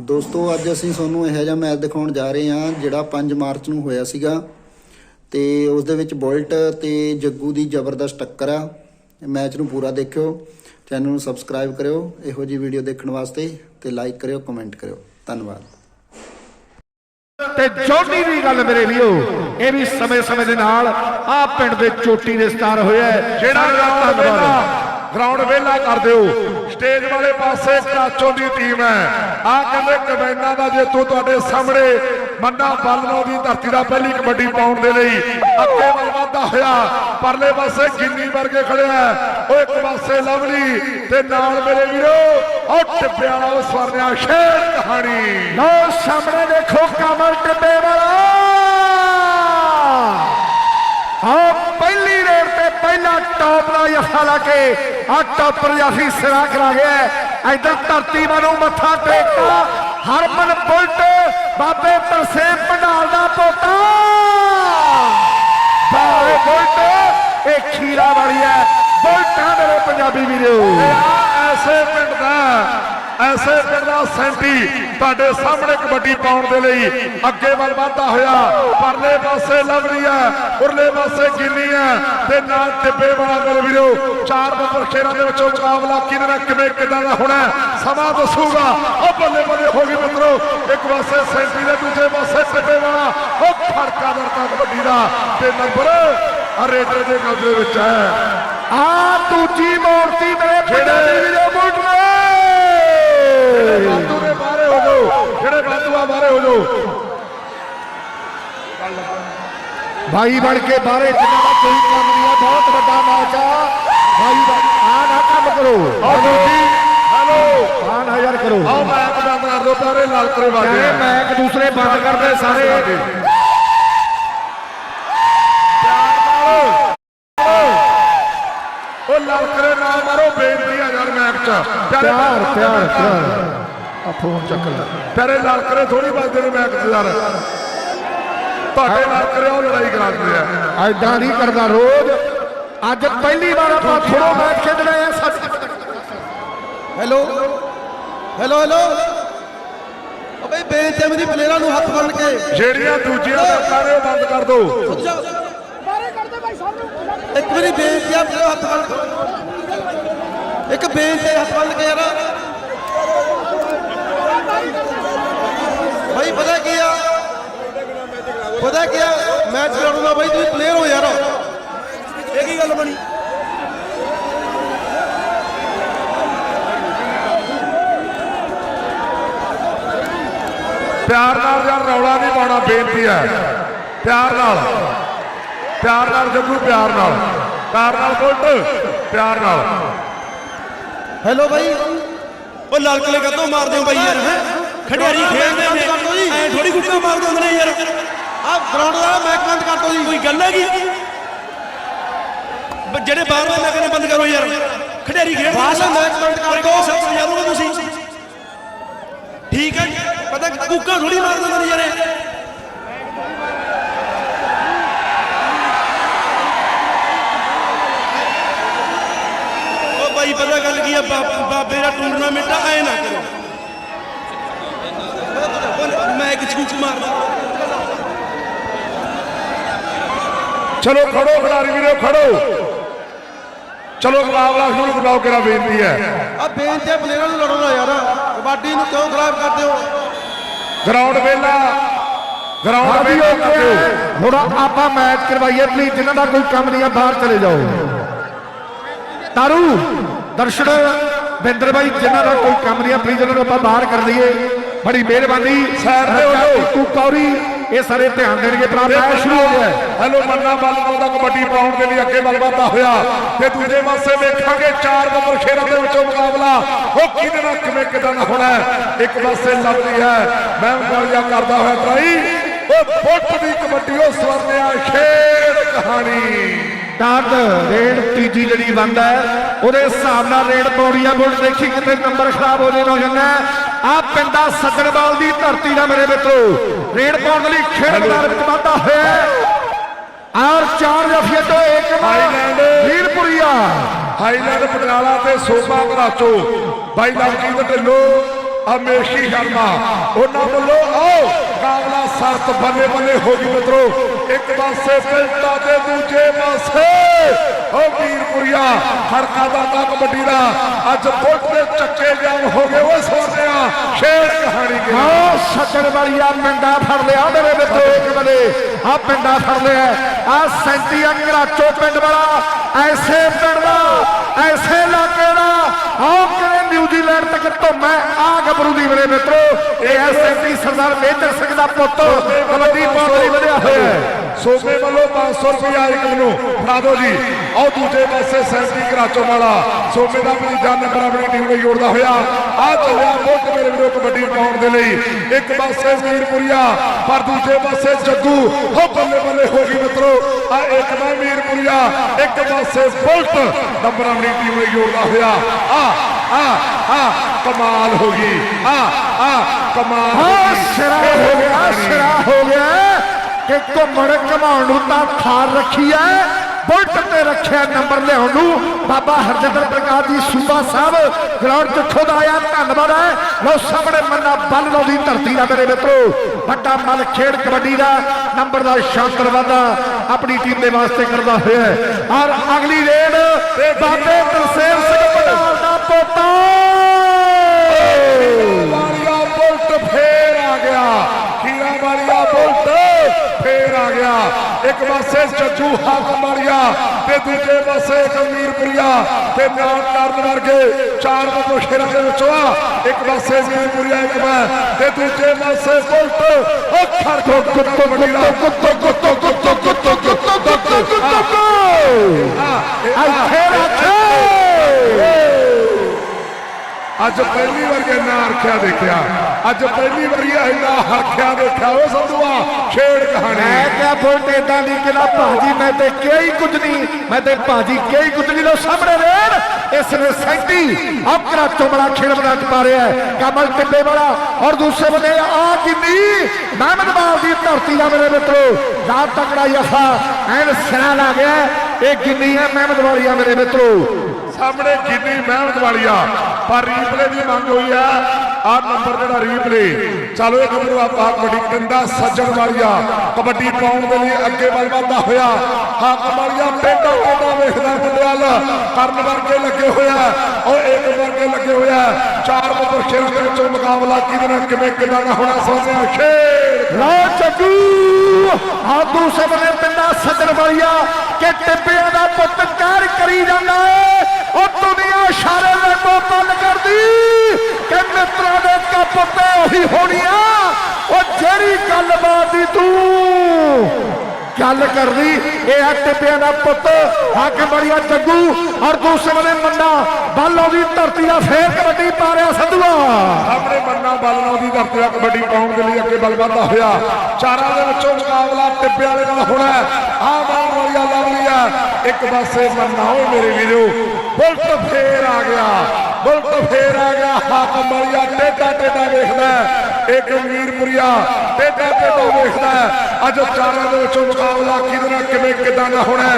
ਦੋਸਤੋ ਅੱਜ ਅਸੀਂ ਤੁਹਾਨੂੰ ਇਹੋ ਜਿਹਾ ਮੈਚ ਦਿਖਾਉਣ ਜਾ ਰਹੇ ਹਾਂ ਜਿਹੜਾ 5 ਮਾਰਚ ਨੂੰ ਹੋਇਆ ਸੀਗਾ। ਤੇ ਉਸ ਦੇ ਵਿੱਚ ਬੁਲਟ ਤੇ ਜੱਗੂ ਦੀ ਜ਼ਬਰਦਸਤ ਟੱਕਰ ਆ। ਮੈਚ ਨੂੰ ਪੂਰਾ ਦੇਖਿਓ ਚੈਨਲ ਨੂੰ ਸਬਸਕ੍ਰਾਈਬ ਕਰਿਓ ਇਹੋ ਜੀ ਵੀਡੀਓ ਦੇਖਣ ਵਾਸਤੇ ਤੇ ਲਾਈਕ ਕਰਿਓ ਕਮੈਂਟ ਕਰਿਓ। ਧੰਨਵਾਦ। ਤੇ ਚੋਟੀ ਦੀ ਗੱਲ ਮੇਰੇ ਵੀਰੋ ਇਹ ਵੀ ਸਮੇਂ-ਸਮੇਂ ਦੇ ਨਾਲ ਆ ਪਿੰਡ ਦੇ ਚੋਟੀ ਦੇ ਸਟਾਰ ਹੋਇਆ। ਜਿਹੜਾ ਧੰਨਵਾਦ। ਗਰਾਊਂਡ ਵੇਲਾ ਕਰ ਦਿਓ। ਸਟੇਜ ਵਾਲੇ ਪਾਸੇ ਕਾਚੋ ਦੀ ਟੀਮ ਹੈ। ਆ ਕਹਿੰਦੇ ਕਮੈਨਾਂ ਦਾ ਜੇਤੂ ਤੁਹਾਡੇ ਸਾਹਮਣੇ ਮੰਨਾ ਬਾਲਨੋ ਦੀ ਧਰਤੀ ਦਾ ਪਹਿਲੀ ਕਬੱਡੀ ਪਾਉਣ ਦੇ ਲਈ, ਅੱਗੇ ਵੱਲ ਵਧਦਾ ਹੋਇਆ, ਪਰਲੇ ਪਾਸੇ ਗਿੰਨੀ ਵਰਗੇ ਖੜਿਆ ਉਹ ਇੱਕ ਪਾਸੇ ਲਵਲੀ ਤੇ ਨਾਲ ਮੇਰੇ ਵੀਰੋ ਉਹ ਟਿੱਬੇ ਵਾਲਾ ਉਹ ਸਵਰਨਿਆ ਸ਼ੇਰ ਕਹਾਣੀ। ਲਓ ਸਾਹਮਣੇ ਦੇਖੋ ਕਮਲ ਟਿੱਬੇ ਵਾਲਾ। ਆ ਪਹਿਲਾ ਟੌਪ ਦਾ ਜਫਾ ਲਾ ਕੇ ਆ ਟੌਪਰ ਜਾਫੀ ਸਿਰਾ ਕਰਾ ਗਿਆ ਇਧਰ ਧਰਤੀ ਵਾਲੋਂ ਮੱਥਾ ਟੇਕਦਾ ਹਰਮਨ ਬੁਲਟ, ਬਾਬੇ ਤਰਸੇਮ ਪੰਡਾਲ ਦਾ ਪੋਤਾ। ਬਾਬੇ ਬੁਲਟ, ਇਹ ਖੀਰਾ ਵਾਲੀ ਹੈ। ਬੁਲਟਾਂ ਮੇਰੇ ਪੰਜਾਬੀ ਵੀਰੋ। ਆ ਐਸੇ ਪਿੰਡ ਦਾ ਐਸੇ ਪਿੰਡ ਸੈਂਟੀ ਤੁਹਾਡੇ ਸਾਹਮਣੇ ਕਬੱਡੀ ਪਾਉਣ ਦੇ ਲਈ ਅੱਗੇ ਵੱਲ ਵਧਦਾ ਹੋਇਆ। ਪਰਲੇ ਪਾਸੇ ਲਵਲੀ ਹੈ, ਉਰਲੇ ਪਾਸੇ ਗਿੰਨੀ ਹੈ ਤੇ ਨਾਲ ਟਿੱਬੇ ਵਾਲਾ ਮੇਰੇ ਵੀਰੋ, ਚਾਰ ਨੰਬਰ ਖੇਰਾਂ ਦੇ ਵਿੱਚੋਂ ਮੁਕਾਬਲਾ ਕਿਹਦੇ ਨਾਲ, ਕਿਵੇਂ, ਕਿੱਦਾਂ ਦਾ ਹੋਣਾ ਸਮਾਂ ਦੱਸੂਗਾ। ਉਹ ਬੱਲੇ ਬੱਲੇ ਹੋ ਗਈ ਮਿੱਤਰੋ, ਇੱਕ ਪਾਸੇ ਸੈਂਟੀ ਦੇ ਦੂਜੇ ਪਾਸੇ ਟਿੱਬੇ ਵਾਲਾ, ਉਹ ਫੜਕਾ ਦਰਤਾ ਕਬੱਡੀ ਦਾ ਤੇ ਨੰਬਰ ਰੇਡਰ ਦੇ ਕਬਜ਼ੇ ਵਿੱਚ ਹੈ। ਆ ਦੂਜੀ ਮੂਰਤੀ ਮੇਰੇ ਪੰਜਾਬੀ ਵੀਰੋ ਬੁਲਟ ਨੇ ਬਾਦੂ ਦੇ ਬਾਹਰੇ ਹੋ ਜਾਓ ਜਿਹੜੇ ਬਾਦੂ ਆ ਬਾਹਰੇ ਹੋ ਜਾਓ ਭਾਈ ਬਣ ਕੇ ਬਾਹਰੇ ਜਿੰਨਾ ਦਾ ਕੋਈ ਕੰਮ ਨਹੀਂ ਆ ਬਹੁਤ ਵੱਡਾ ਮੈਚ। ਆ ਭਾਈ ਆ ਨਾ ਕੰਮ ਕਰੋ। ਹੈਲੋ। ਆ ਨਾ ਯਾਰ ਕਰੋ। ਆਓ ਮੈਚ ਬੰਦ ਕਰ ਦਿਓ ਬਾਹਰੇ ਲਾਲ ਕਰੇ ਵਾਜੇ ਕਹਿੰਦੇ ਮੈਂ ਇੱਕ ਦੂਸਰੇ ਬੰਦ ਕਰਦੇ ਸਾਰੇ। ਉਹ ਲਾਲ ਕਰੇ ਨਾ ਮਾਰੋ ਬੇਨਤੀ ਆ ਯਾਰ ਮੈਚ ਚ ਪਿਆਰੇ ਪਿਆਰ ਪਿਆਰ ਆ ਫੋਨ ਚੱਕ ਲੈ। ਪਿਆਰੇ ਲਾਲ ਕਰੇ ਥੋੜੀ ਵੱਜਦੇ ਨੇ ਮੈਚ ਚ ਯਾਰ ਤੁਹਾਡੇ ਨਾਲ ਕਰੇ ਉਹ ਲੜਾਈ ਕਰਾਉਂਦੇ ਆ। ਐਦਾਂ ਨਹੀਂ ਕਰਦਾ ਰੋਜ਼। ਅੱਜ ਪਹਿਲੀ ਵਾਰ ਆਪਾਂ ਥੋੜੋ ਮੈਚ ਖੇਡਣਾ ਹੈ ਸੱਚ। ਹੈਲੋ। Hello hello. ਓ ਬਈ ਬੇਨਤੀ ਮੇਰੀ ਪਲੇਅਰਾਂ ਨੂੰ ਹੱਥ ਬੰਨ ਕੇ। ਜਿਹੜੀਆਂ ਦੂਜੀਆਂ ਨੇ ਉਹ ਬੰਦ ਕਰ ਦਿਓ ਇੱਕ ਵਾਰੀ ਬੇਨਤੀ ਆ ਮੇਰੇ ਹੱਥ ਬੰਨ ਕੇ। ਇੱਕ ਆ, ਹੱਥ ਬੰਨ ਕੇ ਯਾਰ। ਭਾਈ ਪਤਾ ਕੀ ਆ? ਪਤਾ ਕੀ ਆ? ਮੈਚ ਲੜੂਗਾ ਬਾਈ ਤੁਸੀਂ ਪਲੇਅਰ ਹੋ ਯਾਰ। ਇਹ ਕੀ ਗੱਲ ਬਣੀ? ਪਿਆਰ ਨਾਲ ਯਾਰ ਰੌਲਾ ਨਹੀਂ ਪਾਉਣਾ ਬੇਨਤੀ ਹੈ। ਪਿਆਰ ਨਾਲ। ਪਿਆਰ ਨਾਲ ਜੱਗੂ ਪਿਆਰ ਨਾਲ। ਪਿਆਰ ਨਾਲ ਬੁਲਟ ਪਿਆਰ ਨਾਲ। ਹੈਲੋ ਬਾਈ। ਉਹ ਲੜਕਲੇ ਕਦੋਂ ਮਾਰਦੇ ਹੋ ਬਾਈ ਯਾਰ ਹੈ? ਖਿਡਾਰੀ ਖੇਡਦੇ ਨੇ। ਐ ਥੋੜੀ ਗੁੱਟਾ ਮਾਰਦੇ ਹੁੰਦੇ ਨੇ ਯਾਰ। ਆ ਗਰਾਊਂਡ ਦਾ ਮੈਚ ਬੰਦ ਕਰ ਦੋ ਜੀ। ਕੋਈ ਗੱਲ ਹੈਗੀ? ਜਿਹੜੇ ਬਾਹਰ ਵਾਲੇ ਮੈਚ ਨੇ ਬੰਦ ਕਰੋ ਯਾਰ। ਖਿਡਾਰੀ ਖੇਡਦੇ ਬਾਹਰ ਮੈਚ ਬੰਦ ਕਰ ਦੋ। ਸਭ ਸਮਝਾਉਂਗਾ ਤੁਸੀਂ? ਠੀਕ ਹੈ। ਪਤਾ ਕੁੱਕਾ ਥੋੜੀ ਮਾਰਦੇ ਹੁੰਦੇ ਨੇ ਯਾਰ। ਉਹ ਬਾਈ ਪਤਾ ਗੱਲ ਕੀ ਆ? ਬਾਬੇ ਦਾ ਟੂਰਨਾਮੈਂਟ ਆ ਐ ਨਾ ਕਰੋ। ਮੈਂ ਇੱਕ ਚੂਕ ਮਾਰਦਾ। ਚਲੋ ਖੜੋ ਖਿਡਾਰੀ ਵੀਰੋ ਖੜੋ। ਚਲੋ ਮੁਕਾਬਲਾ ਸ਼ੁਰੂ ਕਰਾਓ ਕਿਹੜਾ ਬੇਨਤੀ ਹੈ। ਆ ਬੇਨਤੀ ਆ ਪਲੇਅਰਾਂ ਨੂੰ ਲੜੋ ਨਾ ਯਾਰ। ਕਬੱਡੀ ਨੂੰ ਕਿਉਂ ਖਰਾਬ ਕਰਦੇ ਹੋ? ਗਰਾਊਂਡ ਵੇਲਾ। ਗਰਾਊਂਡ ਵੇਲਾ ਹੋ ਕਰ ਦਿਓ ਹੁਣ ਆਪਾਂ ਮੈਚ ਕਰਵਾਈਏ ਪਲੀਜ਼ ਜਿਨ੍ਹਾਂ ਦਾ ਕੋਈ ਕੰਮ ਨਹੀਂ ਆ ਬਾਹਰ ਚਲੇ ਜਾਓ। ਤਾਰੂ ਦਰਸ਼ਨ ਬਿੰਦਰ ਬਾਈ ਜਿਨ੍ਹਾਂ ਦਾ ਕੋਈ ਕੰਮ ਨਹੀਂ ਆ ਪਲੀਜ਼ ਉਹਨਾਂ ਨੂੰ ਆਪਾਂ ਬਾਹਰ ਕਰ ਲਈਏ। ਬੜੀ ਮਿਹਰਬਾਨੀ। ਸਾਈਡ ਤੇ ਹੋ ਜਾਓ। ਟੀਕੂ ਕੌਰੀ ਇਹ ਸਾਰੇ ਧਿਆਨ ਦੇਣਗੇ ਭਰਾ ਮੈਚ ਸ਼ੁਰੂ ਹੋ ਗਿਆ। ਹੈਲੋ ਮੰਨਾ ਬਾਲਨੋ ਦਾ ਕਬੱਡੀ ਪਾਉਣ ਦੇ ਲਈ ਅੱਗੇ ਵਧਦਾ ਹੋਇਆ। ਤੇ ਦੂਜੇ ਪਾਸੇ ਵੇਖਾਂਗੇ ਚਾਰ ਨੰਬਰ ਖੇਰਾਂ ਦੇ ਵਿੱਚੋਂ ਮੁਕਾਬਲਾ। ਉਹ ਕਿਹਦੇ ਨਾਲ ਕਿਵੇਂ ਕਿਦਾਂ ਹੋਣਾ। ਇੱਕ ਪਾਸੇ ਲੱਭਦੀ ਹੈ। ਮੈਂ ਗੋਲੀਆਂ ਕਰਦਾ ਹੋਇਆ ਟਰਾਈ ਉਹ ਫੁੱਟ ਦੀ ਕਬੱਡੀ ਉਹ ਸਵਰਨਿਆ ਖੇਡ ਕਹਾਣੀ। ਟਾਟ ਰੇਡ ਤੀਜੀ ਜਿਹੜੀ ਬੰਦ ਹੈ ਉਹਦੇ ਹਿਸਾਬ ਨਾਲ ਰੇਡ ਪੌੜੀਆਂ ਬੁੱਢ ਦੇਖੀ ਕਿਤੇ ਨੰਬਰ ਖਰਾਬ ਹੋ ਜਾਣਾ ਹੋ ਜਾਂਦਾ ਆ ਪਿੰਡਾ ਸੱਜਣਵਾਲ ਦੀ ਧਰਤੀ ਦਾ ਮੇਰੇ ਮਿੱਤਰੋ। ਰੇਡ ਪਾਉਣ ਲਈ ਖੇਡ ਮੈਦਾਨ ਵਿੱਚ ਵਾਧਾ ਹੋਇਆ। ਔਰ ਚਾਰ ਜਫੀਏ ਤੋਂ ਇੱਕ ਹਾਈਲੈਂਡ। ਵੀਰਪੁਰੀਆ। ਹਾਈਲੈਂਡ ਪਟਿਆਲਾ ਤੇ ਸੋਮਾ ਘਰਾਚੋ ਬਾਈ ਲਵਜੀਤ ਢਿੱਲੋਂ ਅਮੇਸ਼ੀ ਸ਼ਰਮਾ। ਉਹਨਾਂ ਵੱਲੋਂ ਆਓ ਕਾਮਲਾ ਸਰਤ ਬੱਲੇ ਬੱਲੇ ਹੋ ਗਈ ਮਿੱਤਰੋ। ਇੱਕ ਪਾਸੇ ਪਿੰਟਾ ਤੇ ਦੂਜੇ ਪਾਸੇ ਓ ਵੀਰਪੁਰੀਆ ਖੜਕਾ ਦਾ ਤਾਂ ਕਬੱਡੀ ਦਾ। ਅੱਜ ਬੁੱਟ ਦੇ ਚੱਕੇ ਜਾਮ ਹੋ ਗਏ ਓ ਸੋਹਣਿਆ ਸ਼ੇਰ ਕਹਾਣੀ ਕੇ? ਆ ਸੱਜਣ ਵਾਲੀਆ ਪਿੰਡਾ ਫੜ ਲਿਆ ਮੇਰੇ ਮਿੱਤਰੋ ਇੱਕ ਬਲੇ ਆ ਪਿੰਡਾ ਫੜ ਲਿਆ ਆ ਸੈਂਤੀ ਅੰਗਰਾਚੋ ਪਿੰਡ ਵਾਲਾ ਐਸੇ ਪਿੰਡ ਦਾ ਐਸੇ ਇਲਾਕੇ ਦਾ। ਆਓ ਕਿਵੇਂ ਨਿਊਜ਼ੀਲੈਂਡ ਤੱਕ ਧੁੰਮੈ ਆ ਗੱਭਰੂ ਦੀ ਮੇਰੇ ਮਿੱਤਰੋ ਇਹ ਐ ਸੈਂਤੀ ਸਰਦਾਰ ਮੇਜਰ ਸਿੰਘ ਦਾ ਪੁੱਤ ਕਬੱਡੀ ਬਹੁਤ ਹੀ ਵਧਿਆ ਹੋਇਆ ਹੈ। ਸੋਮੇ ਵੱਲੋਂ 500 ਰੁਪਇਆ ਇੱਕ ਨੂੰ ਫੜਾ ਦਿਓ ਜੀ। ਆਓ ਦੂਜੇ ਪਾਸੇ ਸੈਂਟੀ ਘਰਾਚੋਂ ਵਾਲਾ। ਸੋਮੇ ਦਾ ਭਤੀਜਾ ਨੰਬਰ ਆਪਣੀ ਟੀਮ ਨੂੰ ਜੋੜਦਾ ਹੋਇਆ। ਆ ਚੱਲਿਆ ਬੁੱਟ ਮੇਰੇ ਵੀਰੋ ਕਬੱਡੀ ਪਾਉਣ ਦੇ ਲਈ। ਇੱਕ ਪਾਸੇ ਵੀਰਪੁਰੀਆ ਪਰ ਦੂਜੇ ਪਾਸੇ ਜੱਗੂ। ਹੋ ਬੱਲੇ ਬੱਲੇ ਹੋ ਗਈ ਮਿੱਤਰੋ। ਆ ਇੱਕ ਦਾ ਵੀਰਪੁਰੀਆ ਇੱਕ ਪਾਸੇ ਬੁਲਟ ਨੰਬਰ ਆਪਣੀ ਟੀਮ ਨੂੰ ਜੋੜਦਾ ਹੋਇਆ। ਆ ਆ ਆ ਕਮਾਲ ਹੋ ਗਈ। ਆ ਆ ਕਮਾਲ ਹੋ ਆ ਗਈ ਸਿਰਾ ਹੋ ਗਿਆ ਸਿਰਾ ਹੋ ਗਿਆ। ਕਿ ਘੁੰਮਣ ਘਮਾਉਣ ਨੂੰ ਤਾਂ ਥਾਰ ਰੱਖੀ ਐ। ਬੁਲਟ ਤੇ ਰੱਖਿਆ ਨੰਬਰ ਲਿਆਉਣ ਨੂੰ। ਬਾਬਾ ਹਰਜਿੰਦਰ ਪ੍ਰਕਾਸ਼ ਜੀ, ਸੂਬਾ ਸਾਹਿਬ ਗਰਾਊਂਡ 'ਚ ਖੁਦ ਆਇਆ, ਧੰਨਵਾਦ ਹੈ ਲੋ ਸਾਹਮਣੇ ਮੰਨਾ ਬੱਲ ਲੋ ਦੀ ਧਰਤੀ ਦਾ ਮੇਰੇ ਮਿੱਤਰੋ। ਵੱਡਾ ਮੱਲ ਖੇਡ ਕਬੱਡੀ ਦਾ ਨੰਬਰ ਦਾ ਸ਼ਾਨਦਾਰ ਵਾਧਾ ਆਪਣੀ ਟੀਮ ਦੇ ਵਾਸਤੇ ਕਰਦਾ ਹੋਇਆ ਔਰ ਅਗਲੀ ਰੇਡ ਬਾਬੇ ਤਰਸੇਮ ਸਿੰਘ ਪਟਾਲ ਦਾ ਪੋਤਾ। ਇੱਕ ਪਾਸੇ ਜੱਜੂ ਹਾਕਮ ਵਾਲੀਆ ਤੇ ਦੂਜੇ ਪਾਸੇ ਕਮੀਰਪੁਰੀਆ ਤੇ ਨਾਲ ਕਰਨ ਵਰਗੇ ਚਾਰ ਬੰਦੋ ਸ਼ੇਰਾਂ ਦੇ ਵਿੱਚੋਂ ਇੱਕ ਪਾਸੇ ਵੀਰਪੁਰੀਆ ਇੱਕ ਤੇ ਦੂਜੇ ਪਾਸੇ ਬੁਲਟ ਉਹ ਖੜ ਕੁੱਤੋ ਕੁੱਤੋ ਕੁੱਤੋ ਕੁੱਤੋ ਅੱਜ ਪਹਿਲੀ ਵਾਰ ਇੰਨਾ ਹਰਖਿਆ ਦੇਖਿਆ। ਅੱਜ ਪਹਿਲੀ ਵਾਰੀ ਇੰਨਾ ਹਰਖਿਆ ਦੇਖਿਆ। ਉਹ ਸੰਧੂਆ ਛੇੜ ਕਹਾਣੀ। ਮੈਂ ਕਿਹਾ ਬੁਲਟ ਏਦਾਂ ਦੀ ਕਿਲਾ ਭਾਜੀ, ਮੈਂ ਤੇ ਕਿਹਾ ਕੁਝ ਨਹੀਂ। ਮੈਂ ਤੇ ਭਾਜੀ ਕਿਹਾ ਕੁਝ ਨਹੀਂ। ਲੋ ਸਾਹਮਣੇ ਰੇਡ। ਇਸ ਨੇ ਸੈਂਟੀ ਆਪਕਰਾ ਚੋਬੜਾ ਖੇਡ ਬਣਾ ਪਾ ਰਿਹਾ ਕਮਲ ਟਿੱਬੇ ਵਾਲਾ ਔਰ ਦੂਸਰੇ ਬੰਦੇ ਆ ਕਿੰਨੀ ਮਹਿਮਦਵਾਲ ਦੀ ਧਰਤੀ ਦਾ ਮੇਰੇ ਮਿੱਤਰੋ, ਰਾਤ ਤਕੜਾ ਯਫਾ ਐਨ ਸਿਰਾ ਲਾ ਗਿਆ। ਇਹ ਕਿੰਨੀ ਹੈ ਮਹਿਮਦਵਾਲੀਆ ਮੇਰੇ ਮਿੱਤਰੋ। ਸਾਹਮਣੇ ਕਿੰਨੀ ਮਿਹਨਤ ਵਾਲੀ ਆ ਪਰ ਰੀਪਲੇ ਦੀ ਮੰਗ ਹੋਈ ਆ ਆ ਨੰਬਰ ਜਿਹੜਾ ਰੀਪਲੇ, ਚਲੋ ਇਹ ਗੱਭਰੂ ਆਪਾਂ ਕਬੱਡੀ ਕੰਦਾ ਸੱਜਣ ਵਾਲੀਆ। ਕਬੱਡੀ ਪਾਉਣ ਦੇ ਲਈ ਅੱਗੇ ਵੱਲ ਵਧਦਾ ਹੋਇਆ। ਹਾਕਮ ਵਾਲੀਆ ਟੇਡਾ ਟੇਡਾ ਵੇਖਦਾ ਮੁੰਡਿਆਲ। ਕਰਨ ਵਰਗੇ ਲੱਗੇ ਹੋਇਆ ਉਹ ਇੱਕ ਵਰਗੇ ਲੱਗੇ ਹੋਇਆ ਚਾਰ ਨੰਬਰ ਸ਼ੇਰਾਂ ਦੇ ਵਿੱਚੋਂ ਮੁਕਾਬਲਾ ਕਿਹਦੇ ਨਾਲ, ਕਿਵੇਂ, ਕਿਦਾਂ ਹੋਣਾ ਸੋਹਣਿਆ ਸ਼ੇਰ ਲੋ ਜੱਗੂ ਆ ਦੂਸਰੇ ਬੰਨੇ ਸੱਜਣ ਵਾਲੀਆ, ਕਿ ਟਿੱਬਿਆਂ ਦਾ ਪੁੱਤ ਕਹਿਰ ਕਰੀ ਜਾਂਦਾ ਏ ਉਹ ਦੁਨੀਆ ਇਸ਼ਾਰੇ ਨਾਲ ਤੋਂ ਗੱਲ ਕਰਦੀ ਕਿ ਮਿੱਤਰਾਂ ਦੇ ਕੱਪ ਤੇ ਉਹੀ ਹੋਣੀ ਆ ਉਹ ਜਿਹੜੀ ਗੱਲਬਾਤ ਦੀ ਤੂੰ ਗੱਲ ਕਰਦੀ। ਇਹ ਆ ਟਿੱਬਿਆਂ ਦਾ ਪੁੱਤ ਹਾਕਮ ਬੜੀਆ ਜੱਗੂ। ਔਰ ਦੂਸਰੇ ਬੰਨੇ ਮੰਨਾ ਬਾਲੋਂ ਦੀ ਧਰਤੀ ਦਾ ਫੇਰ ਕਬੱਡੀ ਪਾ ਰਿਹਾ ਸੰਧੂਆ। ਸਾਹਮਣੇ ਮੰਨਾ ਬਾਲਣਾ ਦੀ ਧਰਤੀ ਦਾ ਕਬੱਡੀ ਪਾਉਣ ਦੇ ਲਈ ਅੱਗੇ ਬਲ ਵਧਦਾ ਹੋਇਆ। ਚਾਰਾਂ ਦੇ ਵਿੱਚੋਂ ਮੁਕਾਬਲਾ ਟਿੱਬਿਆਂ ਵਾਲੇ ਨਾਲ ਹੋਣਾ ਆ ਬਾਲ ਵਾਲੀਆ ਲਵਲੀ ਆ ਇੱਕ ਪਾਸੇ ਮੰਨਾ ਓਏ ਮੇਰੇ ਵੀਰੋ, ਬੁਲਟ ਫੇਰ ਆ ਗਿਆ। ਬੁਲਟ ਫੇਰ ਆ ਗਿਆ ਹਾਕਮ ਵਾਲੀਆ ਟੇਟਾ ਟੇਟਾ ਵੇਖਦਾ ਇੱਕ ਵੀਰਪੁਰੀਆ ਟੇਡਾ ਟੇਡਾ ਵੇਖਦਾ ਅੱਜ ਚਾਰਾਂ ਦੇ ਵਿੱਚੋਂ ਮੁਕਾਬਲਾ ਕਿਹਦੇ ਨਾਲ, ਕਿਵੇਂ, ਕਿਦਾਂ ਦਾ ਹੋਣਾ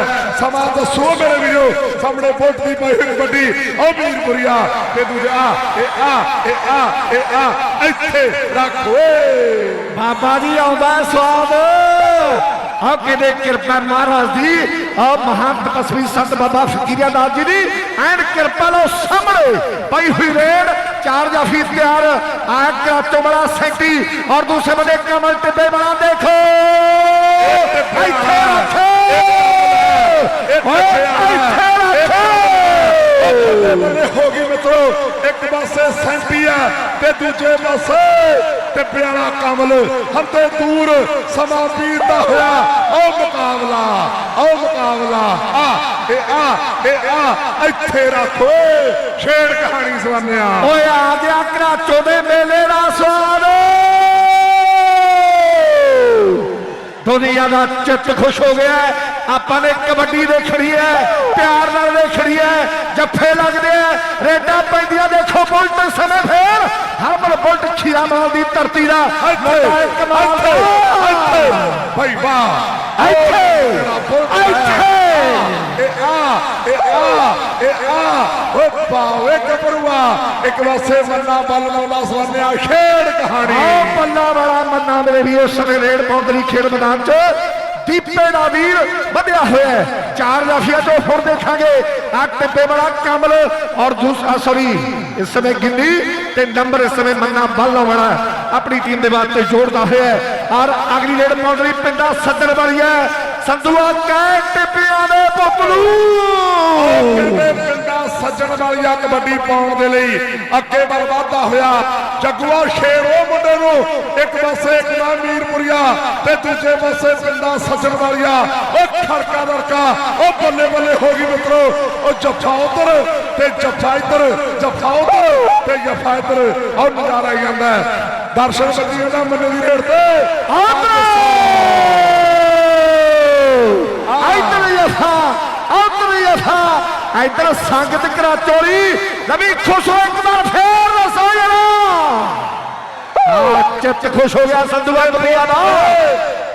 ਸਮਾਂ ਦੱਸੋ ਮੇਰੇ ਵੀਰੋ। ਸਾਹਮਣੇ ਬੁਲਟ ਦੀ ਪਾਈ ਹੋਈ ਕਬੱਡੀ ਉਹ ਵੀਰਪੁਰੀਆ ਤੇ ਦੂਜਾ, ਇਹ ਆ ਇਹ ਆ ਇਹ ਆ, ਇੱਥੇ ਰੱਖ ਓਏ। ਬਾਬਾ ਜੀ ਆਉਂਦਾ ਸਵਾਦ। ਆ ਕਿਤੇ ਕਿਰਪਾ ਮਹਾਰਾਜ ਦੀ? ਆ ਮਹਾਨ ਤਪਸਵੀ ਸੰਤ ਬਾਬਾ ਫਕੀਰਿਆ ਦਾਸ ਜੀ ਦੀ। ਐਨ ਕਿਰਪਾ ਲੋ ਸਾਹਮਣੇ। ਪਈ ਹੋਈ ਰੇਡ। चार जाफी इख्तियार आयत कराचो बड़ा सेंटी और दूसरे बल्ले कमल टिब्बे बड़ा देखो हो ਇੱਥੇ ਰੱਖੋ ਬੱਲੇ ਹੋ ਗਈ ਮਿੱਤਰੋ, ਇੱਕ ਪਾਸੇ ਸੈਂਟੀ ਆ ਤੇ ਦੂਜੇ ਪਾਸੇ ਟਿੱਬੇ ਕਮਲ। ਹੰਦੇ ਦੂਰ ਸਮਾਂ ਬੀਤਦਾ ਹੋਇਆ। ਉਹ ਮੁਕਾਬਲਾ ਉਹ ਮੁਕਾਬਲਾ। ਆ, ਇਹ ਆ ਇਹ ਆ, ਇੱਥੇ ਰੱਖੋ ਛੇੜ ਕਹਾਣੀ ਸਵਾਨਿਆ। ਓਏ ਆ ਗਿਆ ਕਰਾਚੋ ਦੇ ਮੇਲੇ ਦਾ ਸਵਾਦ। ਦੁਨੀਆ ਦਾ ਚਿੱਤ ਖੁਸ਼ ਹੋ ਗਿਆ। ਆਪਾਂ ਨੇ ਕਬੱਡੀ ਦੇਖਣੀ ਹੈ ਪਿਆਰ ਨਾਲ ਦੇਖਣੀ ਹੈ ਜੱਫੇ ਲੱਗਦੇ ਆ ਰੇਡਾਂ ਪੈਂਦੀਆਂ ਦੇਖੋ ਬੁਲਟ ਸਮੇਂ ਫੇਰ। ਹਰਮਨ ਬੁਲਟ ਖੀਰਾਮਾਲ ਦੀ ਧਰਤੀ ਦਾ ਕਮਾਲ ਦਾ। ਭਾਈ ਵਾਹ। ਇੱਥੇ ਇੱਥੇ। ਇਹ ਆ ਇਹ ਆ ਇਹ ਆ। ਓ ਪਾਵੇ ਕਪਰੂਆ ਇੱਕ ਪਾਸੇ ਮੰਨਾ ਬਲ ਮੌਲਾ ਸਵਰਨਿਆ ਖੇਡ ਕਹਾਣੀ। ਆ ਬੱਲਾ ਵਾਲਾ ਮੰਨਾ ਮੇਰੇ ਵੀ ਇਸ ਸਮੇਂ ਰੇਡ ਪੌਂਦਰੀ ਖੇਡ ਮੈਦਾਨ 'ਚ। ਦੀਪੇ ਦਾ ਵੀਰ ਵਧਿਆ ਹੋਇਆ ਚਾਰ ਜਾਫੀਆਂ ਤੋਂ ਹੁਣ ਦੇਖਾਂਗੇ। ਆ ਟਿੱਪੇ ਵਾਲਾ ਕਮਲ ਔਰ ਦੂਸਰਾ ਸੌਰੀ ਇਸ ਸਮੇਂ ਗਿੰਨੀ ਤੇ ਨੰਬਰ ਇਸ ਸਮੇਂ ਮੰਨਾ ਬੱਲਾ ਵਾਲਾ ਆਪਣੀ ਟੀਮ ਦੇ ਵਾਸਤੇ ਜੋੜਦਾ ਹੋਇਆ ਔਰ ਅਗਲੀ ਰੇਡ ਪੌਂਦਰੀ ਪਿੰਡਾ ਸੱਜਣ ਵਾਲੀ ਹੈ। ਸੰਧੂਆ ਕੈ ਟਿੱਪਿਆਂ ਦੇ ਪੁੱਤਲੂ। ਕਹਿੰਦੇ ਸੱਜਣ ਵਾਲੀਆ ਕਬੱਡੀ ਪਾਉਣ ਦੇ ਲਈ ਅੱਗੇ ਵੱਲ ਹੋਇਆ ਜੱਗੂਆ ਸ਼ੇਰ ਉਹ ਮੁੰਡੇ ਨੂੰ ਇੱਕ ਪਾਸੇ ਇਕਨਾ ਮੀਰਪੁਰੀਆ ਤੇ ਦੂਜੇ ਪਾਸੇ ਪਿੰਡਾਂ ਸੱਜਣ ਵਾਲੀਆ। ਉਹ ਖੜਕਾ ਦਰਕਾ ਉਹ ਬੱਲੇ ਬੱਲੇ ਹੋ ਗਈ ਮਿੱਤਰੋ। ਉਹ ਜੱਫਾ ਉਧਰ ਤੇ ਜੱਫਾ ਇੱਧਰ ਜੱਫਾ ਉਧਰ ਤੇ ਜੱਫਾ ਇੱਧਰ। ਉਹ ਨਜ਼ਾਰਾ ਹੀ ਜਾਂਦਾ। ਹੈ। ਦਰਸ਼ਨ ਬੱਜੀ ਉਹਨਾਂ ਮੰਨੇ ਦੀ ਰੇਡ ਤੇ। ਇਧਰ ਇਧਰ ਸੰਗਤ ਕਰਾਚੋਲੀ ਨਵੀਂ ਖੁਸ਼ ਹੋ ਇੱਕ ਵਾਰ ਫੇਰ ਦੱਸੋ ਜਰਾ। ਆ ਚਿੱਤ ਖੁਸ਼ ਹੋ ਗਿਆ ਸੰਧੂਆ ਕਬੀਆ ਦਾ।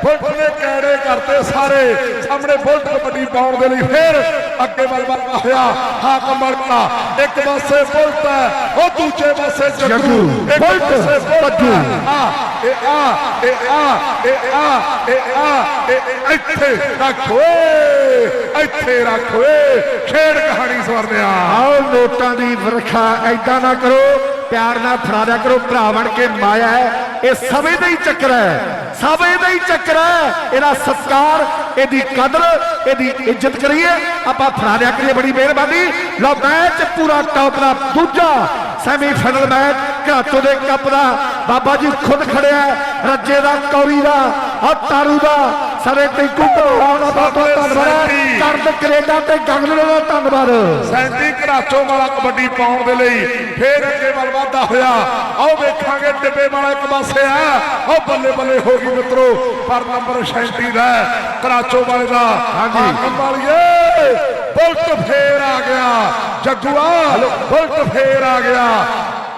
ਬੁਲਟ ਨੇ ਕੈੜੇ ਕਰਤੇ ਸਾਰੇ? ਸਾਹਮਣੇ ਬੁਲਟ ਕਬੱਡੀ ਪਾਉਣ ਦੇ ਲਈ ਫੇਰ ਅੱਗੇ ਵੱਲ ਵੱਧਦਾ ਹੋਇਆ ਹਾਕਮ ਮਰਕਾ ਇੱਕ ਪਾਸੇ ਬੁਲਟ ਹੈ ਉਹ ਦੂਜੇ ਪਾਸੇ ਜੱਗੂ ਇੱਕ ਬੁਲਟ, ਪਾਸੇ। ਹੈ। ਇਹ ਆ ਇਹ ਆ ਇਹ ਆ ਇਹ ਆ ਇਹ ਇੱਥੇ ਰੱਖ ਓਏ ਇੱਥੇ ਰੱਖ ਓਏ ਖੇਡ ਕਹਾਣੀ ਸਵਰਨਿਆ ਆਓ ਨੋਟਾਂ ਦੀ ਵਰਖਾ ਐਦਾਂ ਨਾ ਕਰੋ, ਪਿਆਰ ਨਾਲ ਫੜਾ ਕਰੋ, ਭਰਾ ਬਣ ਕੇ ਮਾਇਆ ਹੈ। ਇਹ ਸਮੇਂ ਦਾ ਹੀ ਚੱਕਰ ਹੈ, ਸਮੇਂ ਦਾ ਹੀ ਚੱਕਰ ਹੈ। ਇਹਦਾ ਸਤਕਾਰ, ਇਹਦੀ ਕਦਰ, ਇਹਦੀ ਇੱਜ਼ਤ ਕਰੀਏ। ਆਪਾਂ ਫੜਾ ਕਰੀਏ ਬੜੀ ਮਿਹਰਬਾਨੀ। ਲਓ ਮੈਚ ਪੂਰਾ ਟੌਪ ਦਾ ਦੂਜਾ ਸੈਮੀ ਫਾਈਨਲ ਮੈਚ। ਘਾਟੋ ਦੇ ਕੱਪ ਦਾ। ਬਾਬਾ ਜੀ ਖੁਦ ਖੜਿਆ ਰੱਜੇ ਦਾ ਕੌਰੀ ਦਾ ਆ ਤਾਰੂ ਦਾ। ਸਾਰੇ ਟਿੰਕੂ ਭਰਾ ਦਾ ਬਹੁਤ ਬਹੁਤ ਧੰਨਵਾਦ। ਕਰਦ ਕੈਨੇਡਾ ਤੇ ਗੰਗਲੇ ਦਾ ਧੰਨਵਾਦ। ਸੈਂਤੀ ਘਰਾਚੋ ਵਾਲਾ ਕਬੱਡੀ ਪਾਉਣ ਦੇ ਲਈ ਫੇਰ ਅੱਗੇ ਵੱਲ ਵਧਦਾ ਹੋਇਆ। ਆਓ ਵੇਖਾਂਗੇ ਡਿੱਬੇ ਵਾਲਾ ਇੱਕ ਪਾਸੇ ਆ ਆਓ ਬੱਲੇ ਬੱਲੇ ਹੋ ਗਈ ਮਿੱਤਰੋ ਪਰ ਨੰਬਰ 37 ਦਾ ਘਰਾਚੋ ਵਾਲੇ ਦਾ ਹਾਂਜੀ। ਕੰਬਾਲੀਏ ਬੁਲਟ ਫੇਰ ਆ ਗਿਆ। ਜੱਗੂਆ ਬੁਲਟ ਫੇਰ ਆ ਗਿਆ।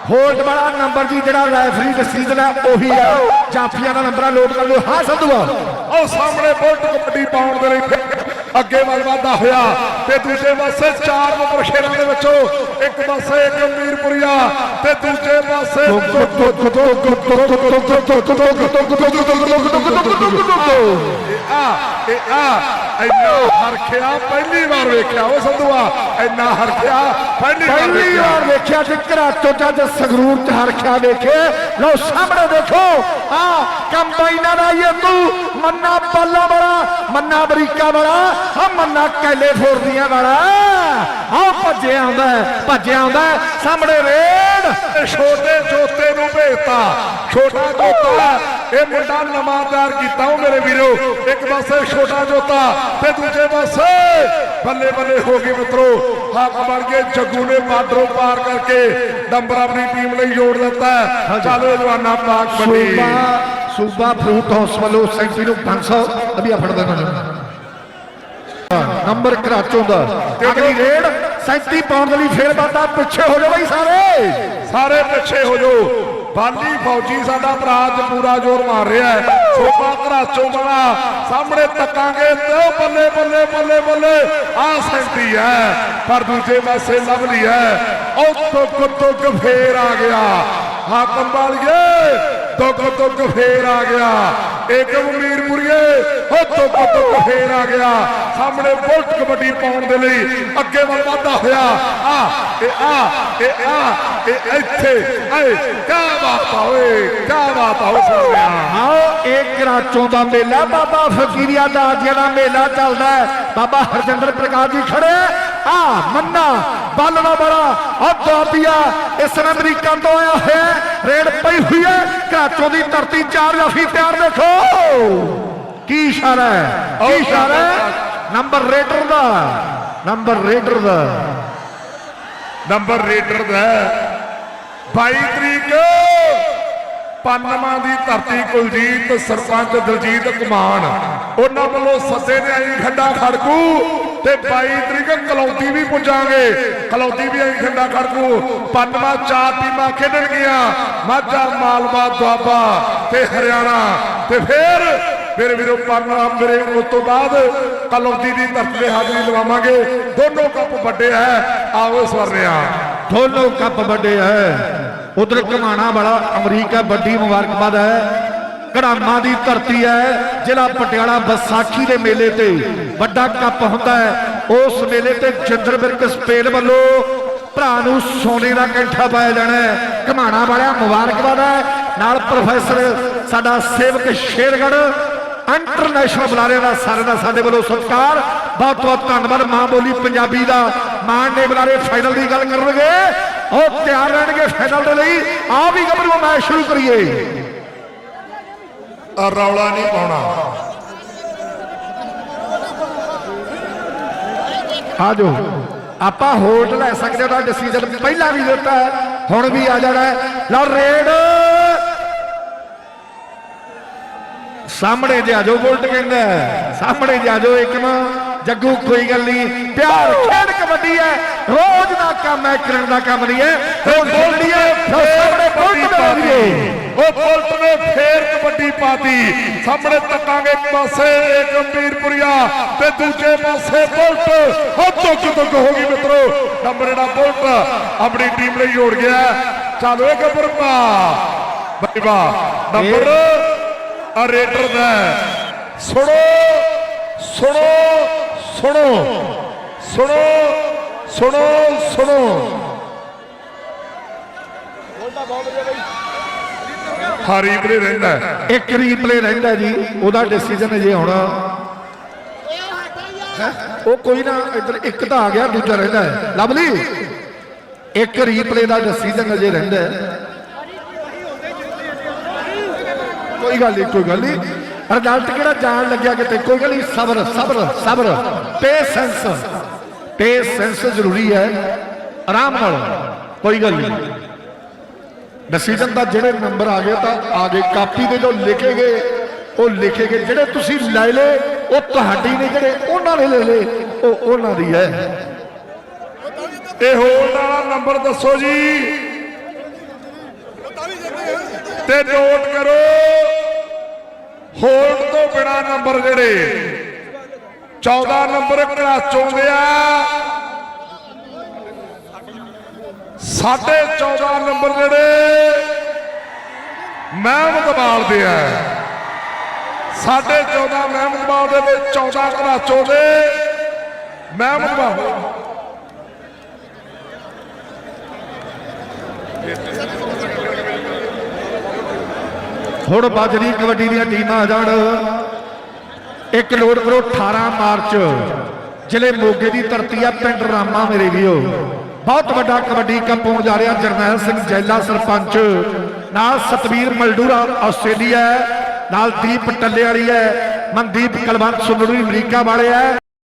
ਹੋਲਡ ਵਾਲਾ ਨੰਬਰ ਜੀ ਜਿਹੜਾ ਰੈਫਰੀ ਡਿਸੀਜਨ ਹੈ ਉਹੀ ਹੈ ਜਾਫੀਆਂ ਦਾ ਨੰਬਰ ਲੋਡ ਕਰ ਲਓ ਹਾਂ ਸੰਧੂਆ ਆਓ ਸਾਹਮਣੇ ਬੁਲਟ ਕਬੱਡੀ ਪਾਉਣ ਦੇ ਲਈ ਅੱਗੇ ਵੱਲ ਵਧਦਾ ਹੋਇਆ ਤੇ ਦੂਜੇ ਪਾਸੇ ਚਾਰ ਨੰਬਰ ਸ਼ੇਰਾਂ ਦੇ ਵਿੱਚੋਂ ਇੱਕ ਪਾਸੇ ਇੱਕ ਮੀਰਪੁਰੀਆ ਤੇ ਦੂਜੇ ਪਾਸੇ ਆ ਆ ਇੰਨਾ ਹਰਖਿਆ ਪਹਿਲੀ ਵਾਰ ਵੇਖਿਆ। ਉਹ ਸੰਧੂਆ ਇੰਨਾ ਹਰਖਿਆ ਪਹਿਲੀ ਵਾਰ ਪਹਿਲੀ ਵਾਰ ਵੇਖਿਆ ਕਿ ਘਰਾਟੋ ਜੱਜ ਸੰਗਰੂਰ ਚ ਹਰਖਿਆ ਵੇਖੇ ਲਓ ਸਾਹਮਣੇ ਦੇਖੋ। ਆ ਕੰਬਾਈਨਾਂ ਦਾ ਇਹ ਤੂੰ। ਮੰਨਾ ਬੱਲਾ ਵਾਲਾ ਮੰਨਾ ਅਮਰੀਕਾ ਵਾਲਾ ਆ ਮੰਨਾ ਕੈਲੀਫੋਰਨੀਆ ਵਾਲਾ। ਆ ਭੱਜਿਆ ਆਉਂਦਾ ਭੱਜਿਆ ਆਉਂਦਾ ਸਾਹਮਣੇ ਰੇਡ ਇਹ ਛੋਟੇ ਜੋਤੇ ਨੂੰ ਭੇਜਤਾ। ਛੋਟਾ ਜੋਤਾ ਇਹ ਮੁੰਡਾ ਤਿਆਰ ਕੀਤਾ ਉਹ ਮੇਰੇ ਵੀਰੋ। ਇੱਕ ਪਾਸੇ ਛੋਟਾ ਜੋਤਾ ਤੇ ਦੂਜੇ ਪਾਸੇ ਬੱਲੇ ਬੱਲੇ ਹੋ ਗਈ ਮਿੱਤਰੋ। ਹੱਕ ਬਣ ਕੇ ਜੱਗੂ ਨੇ ਬਾਰਡਰੋਂ ਪਾਰ ਕਰਕੇ ਨੰਬਰ ਆਪਣੀ ਟੀਮ ਲਈ ਜੋੜ ਦਿੱਤਾ। ਚੱਲ ਜਵਾਨਾ ਪਾਕ ਬਣੀ। ਸੂਬਾ ਫਰੂਟ ਹਾਊਸ ਵੱਲੋਂ ਸੈਂਟੀ ਨੂੰ 500 ਅਭੀ ਫੜ ਦੇਣਾ ਨੰਬਰ ਕਰਾਚੋਂ ਦਾ। ਅਗਲੀ ਰੇਡ 37 ਪਾਉਣ ਦੇ ਲਈ ਫੇਰ ਬਾਤਾ ਪਿੱਛੇ ਹੋ ਜਾਓ ਬਈ ਸਾਰੇ। ਸਾਰੇ ਪਿੱਛੇ ਹੋ ਜਾਓ। ਬਾਲੀ ਫੌਜੀ ਸਾਡਾ ਭਰਾ ਅੱਜ ਪੂਰਾ ਜ਼ੋਰ ਮਾਰ ਰਿਹਾ ਹੈ। ਸੋਪਾ ਘਰਾਚੋਂ ਬਣਾ, ਸਾਹਮਣੇ ਤੱਕਾਂਗੇ, ਤੇ ਬੱਲੇ ਬੱਲੇ ਬੱਲੇ ਬੱਲੇ। ਆ ਸੈਂਟੀ ਹੈ, ਪਰ ਦੂਜੇ ਪਾਸੇ ਲਵਲੀ ਹੈ। ਉਹ ਤੁੱਕ ਫੇਰ ਆ ਗਿਆ। ਹਾਕਮ ਵਾਲੀਏ ਤੁੱਕ ਤੁੱਕ ਫੇਰ ਆ ਗਿਆ। ਏਕਮ ਮੀਰਪੁਰੀਏ ਉਹ ਤੁੱਕ ਫੇਰ ਆ ਗਿਆ। ਸਾਹਮਣੇ ਬੁਲਟ ਕਬੱਡੀ ਪਾਉਣ ਦੇ ਲਈ ਅੱਗੇ ਵੱਲ ਵਧਦਾ ਹੋਇਆ। ਆ, ਇਹ ਆ ਇਹ ਆ, ਇਹ ਇੱਥੇ। ਏ ਕਾ ਬਾਤ ਆ ਕਾ ਬਾਤ ਆ ਸੋਹਣਿਆ ਆਓ ਇਹ ਕਰਾਚੋਂ ਦਾ ਮੇਲਾ, ਬਾਬਾ ਫਕੀਰੀਆ ਦਾ ਜਿਹੜਾ ਮੇਲਾ ਚੱਲਦਾ ਹੈ। ਬਾਬਾ ਹਰਜਿੰਦਰ ਪ੍ਰਕਾਸ਼ ਜੀ ਖੜੇ ਆ, ਮੰਨਾ ਬੱਲ ਦਾ ਬੜਾ ਆ ਦਾਪੀਆ ਇਸ ਨੇ ਅਮਰੀਕਾ ਤੋਂ ਆਇਆ ਹੈ। ਰੇਡ ਪਈ ਹੋਈ ਹੈ। ਕਰਾਚੋਂ ਦੀ ਧਰਤੀ ਚਾਰ ਜਾਫੀ ਤਿਆਰ ਦੇਖੋ। ਕੀ ਇਸ਼ਾਰਾ ਹੈ? ਕੀ ਇਸ਼ਾਰਾ ਨੰਬਰ ਰੇਡਰ ਦਾ। ਨੰਬਰ ਰੇਡਰ ਦਾ। ਨੰਬਰ ਰੇਡਰ ਦਾ 22 ਤਰੀਕ। ਪੰਨਵਾਂ ਦੀ ਧਰਤੀ ਕੁਲਜੀਤ ਸਰਪੰਚ ਦਲਜੀਤ ਕੁਮਾਨ। ਉਹਨਾਂ ਵੱਲੋਂ ਸੱਦੇ ਨੇ ਆਈ ਖੰਡਾ ਖੜਕੂ। ਤੇ 22 ਤਰੀਕ ਕਲੌਦੀ ਵੀ ਪੁੱਜਾਂਗੇ। ਕਲੌਦੀ ਵੀ ਆਈ ਖੰਡਾ ਖੜਕੂ। ਪੰਨਵਾਂ ਚਾਰ ਟੀਮਾਂ ਖੇਡਣਗੀਆਂ ਮਾਝਾ, ਮਾਲਵਾ, ਦੁਆਬਾ ਤੇ ਹਰਿਆਣਾ। ਤੇ ਫਿਰ ਮੇਰੇ ਵੀਰੋ ਪਾਨਾ ਮੇਰੇ ਉਸ ਤੋਂ ਬਾਅਦ ਕਲੌਤੀ ਦੀ ਧਰਤੀ ਤੇ ਹਾਜ਼ਰੀ ਲਵਾਵਾਂਗੇ। ਦੋਨੋਂ ਕੱਪ ਵੱਡੇ ਹੈ ਆਓ ਸਵਰਨਿਆ ਦੋਨੋਂ ਕੱਪ ਵੱਡੇ ਹੈ ਉਧਰ ਕਮਾਣਾ ਵਾਲਾ ਅਮਰੀਕਾ ਵੱਡੀ ਮੁਬਾਰਕਬਾਦ ਹੈ ਕੜਾਮਾ ਦੀ ਧਰਤੀ ਹੈ ਜ਼ਿਲ੍ਹਾ ਪਟਿਆਲਾ ਵਿਸਾਖੀ ਦੇ ਮੇਲੇ ਤੇ ਵੱਡਾ ਕੱਪ ਹੁੰਦਾ ਹੈ, ਉਸ ਮੇਲੇ ਤੇ ਜਿੰਦਰ ਬਿਰਕ ਸਪੇਨ ਵੱਲੋਂ ਭਰਾ ਨੂੰ ਸੋਨੇ ਦਾ ਕੈਂਠਾ ਪਾਇਆ ਜਾਣਾ ਹੈ। ਕਮਾਣਾ ਵਾਲਿਆ ਮੁਬਾਰਕਬਾਦ ਹੈ। ਨਾਲ ਪ੍ਰੋਫੈਸਰ ਸਾਡਾ ਸੇਵਕ ਸ਼ੇਰਗੜ ਇੰਟਰਨੈਸ਼ਨਲ ਬੁਲਾਰੇ ਦਾ ਸਾਰੇ ਦਾ ਸਾਡੇ ਵੱਲੋਂ ਸਤਿਕਾਰ। ਬਹੁਤ ਬਹੁਤ ਧੰਨਵਾਦ। ਮਾਂ ਬੋਲੀ ਪੰਜਾਬੀ ਦਾ ਮਾਣ ਨੇ ਬੁਲਾਰੇ ਫਾਈਨਲ ਦੀ ਗੱਲ ਕਰਨਗੇ। ਉਹ ਤਿਆਰ ਰਹਿਣਗੇ ਫਾਈਨਲ ਦੇ ਲਈ। ਆ ਵੀ ਗੱਭਰੂ ਮੈਚ ਸ਼ੁਰੂ ਕਰੀਏ। ਰੌਲਾ ਨਹੀਂ ਪਾਉਣਾ। ਆ ਜਾਓ। ਆਪਾਂ ਹੋਲਡ ਲੈ ਸਕਦੇ ਉਹਦਾ ਡਿਸੀਜਨ ਪਹਿਲਾਂ ਵੀ ਦਿੱਤਾ ਹੈ, ਹੁਣ ਵੀ ਆ ਜਾਣਾ ਲਓ, ਰੇਡ। ਸਾਹਮਣੇ ਜੇ ਆਜੋ ਬੁਲਟ ਕਹਿੰਦਾ ਸਾਹਮਣੇ ਜੇ ਆਜੋ ਇੱਕ ਨਾ। ਜੱਗੂ, ਕੋਈ ਗੱਲ ਨਹੀਂ। ਪਿਆਰ ਖੇਡ ਕਬੱਡੀ ਹੈ। ਰੋਜ਼ ਦਾ ਕੰਮ ਹੈ ਕਰਨ ਦਾ ਕੰਮ ਨਹੀਂ ਹੈ। ਰੋਜ਼ ਬੋਲਦੀ ਹੈ ਲਓ ਸਾਹਮਣੇ ਬੁਲਟ ਦੇ ਵੀਰੇ ਉਹ ਬੁਲਟ ਨੇ ਫੇਰ ਕਬੱਡੀ ਪਾਤੀ ਸਾਹਮਣੇ ਤੱਕਾਂਗੇ ਇੱਕ ਪਾਸੇ ਗੰਭੀਰਪੁਰੀਆ ਤੇ ਦੂਜੇ ਪਾਸੇ ਬੁਲਟ। ਹੋ ਤੁੱਕ ਤੁੱਕ ਹੋ ਗਈ ਮਿੱਤਰੋ। ਨੰਬਰ ਜਿਹੜਾ ਬੁਲਟ ਆਪਣੀ ਟੀਮ ਲਈ ਜੋੜ ਗਿਆ। ਚਲੋ ਇਹ ਗੱਬਰਪਾ ਬਈ ਵਾਹ ਨੰਬਰ ਆ ਰੇਡਰ ਦਾ। ਸੁਣੋ ਸੁਣੋ ਸੁਣੋ ਸੁਣੋ। ਸੁਣੋ ਸੁਣੋ। ਹਾਰੀ ਬਰੇ ਰਹਿੰਦਾ ਹੈ। ਇੱਕ ਰੀਪਲੇ ਰਹਿੰਦਾ ਜੀ ਉਹਦਾ ਡਿਸੀਜਨ ਜੇ ਹੁਣ। ਉਹ ਕੋਈ ਨਾ ਇੱਧਰ ਇੱਕ ਤਾਂ ਆ ਗਿਆ ਦੂਜਾ ਰਹਿੰਦਾ ਹੈ। ਲਵਲੀ ਇੱਕ ਰੀਪਲੇ ਦਾ ਡਿਸੀਜਨ ਅਜੇ ਰਹਿੰਦਾ ਹੈ। ਕੋਈ ਗੱਲ ਨਹੀਂ ਕੋਈ ਗੱਲ ਨਹੀਂ। ਰਿਜ਼ਲਟ ਕਿਹੜਾ ਜਾਣ ਲੱਗਿਆ ਕਿਤੇ? ਕੋਈ ਗੱਲ ਨਹੀਂ ਸਬਰ ਸਬਰ ਸਬਰ। ਪੇਸ਼ੈਂਸ ਪੇਸ਼ੈਂਸ ਜ਼ਰੂਰੀ ਹੈ। ਆਰਾਮ ਨਾਲ। ਕੋਈ ਗੱਲ ਨਹੀਂ। ਡਿਸੀਜਨ ਦਾ ਜਿਹੜੇ ਨੰਬਰ ਆ ਗਏ, ਤਾਂ ਆ ਗਏ। ਕਾਪੀ ਦੇ ਜੋ ਲਿਖੇ ਗਏ, ਉਹ ਲਿਖੇ ਗਏ। ਜਿਹੜੇ ਤੁਸੀਂ ਲੈ ਲਏ, ਉਹ ਤੁਹਾਡੀ ਨੇ ਜਿਹੜੇ ਉਹਨਾਂ ਨੇ ਲੈ ਲਏ, ਉਹ ਉਹਨਾਂ ਦੀ ਹੈ। ਤੇ ਹੋਰ ਵਾਲਾ ਨੰਬਰ ਦੱਸੋ ਜੀ। ਤੇ ਨੋਟ ਕਰੋ। ਹੋਲਡ ਤੋਂ ਬਿਨਾ ਨੰਬਰ ਜਿਹੜੇ 14 ਨੰਬਰ ਘਰਾਚੋਂ ਦੇ ਆ ਸਾਢੇ 14 ਨੰਬਰ ਜਿਹੜੇ ਮਹਿਮਦਵਾਲ ਦੇ ਆ। ਸਾਢੇ 14 ਮਹਿਮਦਵਾਲ ਦੇ ਵਿੱਚ 14 ਘਰਾਚੋਂ ਦੇ ਮਹਿਮਦਵਾਲ ਹੁਣ ਬਾਜਰੀ ਕਬੱਡੀ ਦੀਆਂ ਟੀਮਾਂ ਆ ਜਾਣ ਇੱਕ ਲੋਡ ਕਰੋ 18 ਮਾਰਚ। ਜ਼ਿਲ੍ਹੇ ਮੋਗੇ ਦੀ ਧਰਤੀ ਆ, ਪਿੰਡ ਰਾਮਾ ਮੇਰੇ ਵੀਓ ਬਹੁਤ ਵੱਡਾ ਕਬੱਡੀ ਕੱਪ ਹੋਣ ਜਾ ਰਿਹਾ, ਜਰਨੈਲ ਸਿੰਘ ਜੈਲਾ ਸਰਪੰਚ। ਨਾਲ ਸਤਵੀਰ ਮਲਡੂਰਾ, ਆਸਟ੍ਰੇਲੀਆ। ਨਾਲ ਦੀਪ ਟੱਲੇ ਵਾਲੀ ਹੈ, ਮਨਦੀਪ ਕਲਵੰਤ ਸੁੰਦਰੀ, ਅਮਰੀਕਾ ਵਾਲੇ ਹੈ।